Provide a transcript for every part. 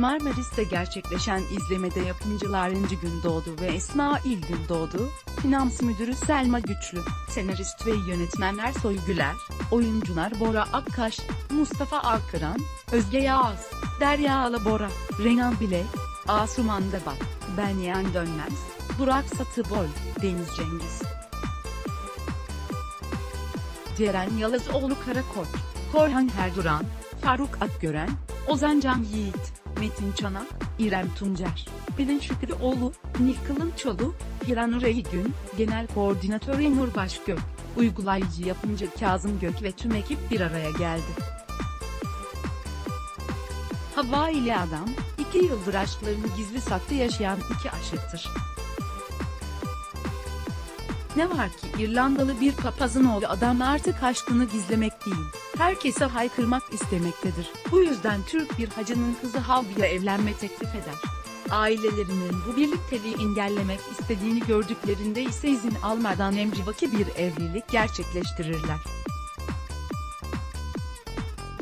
Marmaris'te gerçekleşen izlemede yapımcılar İnci Gündoğdu ve Esma İl Gündoğdu, finans müdürü Selma Güçlü, senarist ve yönetmenler Soygüler, oyuncular Bora Akkaş, Mustafa Akıran, Özge Yağız, Derya Alabora, Renan Bilek, Asuman Debak, Benyen Dönmez, Burak Satıbol, Deniz Cengiz. Ceren Yalazoğlu Karakoç, Korhan Herduran, Faruk Akgören, Ozan Can Yiğit, Metin Çanak, İrem Tuncer, Pelin Şükrüoğlu, Nil Kılınçoğlu, Hiranur Eygün, Genel Koordinatör Emur Başgök, uygulayıcı yapımcı Kazım Gök ve tüm ekip bir araya geldi. Hava ile adam, iki yıldır aşklarını gizli saklı yaşayan iki aşıktır. Ne var ki İrlandalı bir papazın oğlu adam artık aşkını gizlemek değil, herkese haykırmak istemektedir. Bu yüzden Türk bir hacının kızı Havbi'ye evlenme teklif eder. Ailelerinin bu birlikteliği engellemek istediğini gördüklerinde ise izin almadan emrivaki bir evlilik gerçekleştirirler.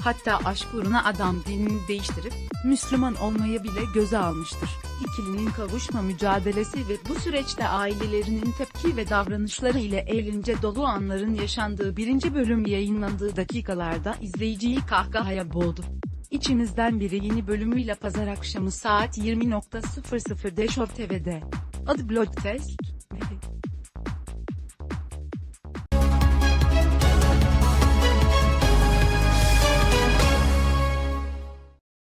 Hatta aşk uğruna adam dinini değiştirip, Müslüman olmayı bile göze almıştır. İkilinin kavuşma mücadelesi ve bu süreçte ailelerinin tepki ve davranışları ile eğlence dolu anların yaşandığı birinci bölüm yayınlandığı dakikalarda izleyiciyi kahkahaya boğdu. İçimizden biri yeni bölümüyle pazar akşamı saat 20.00'de Show TV'de. Adı Blood Test,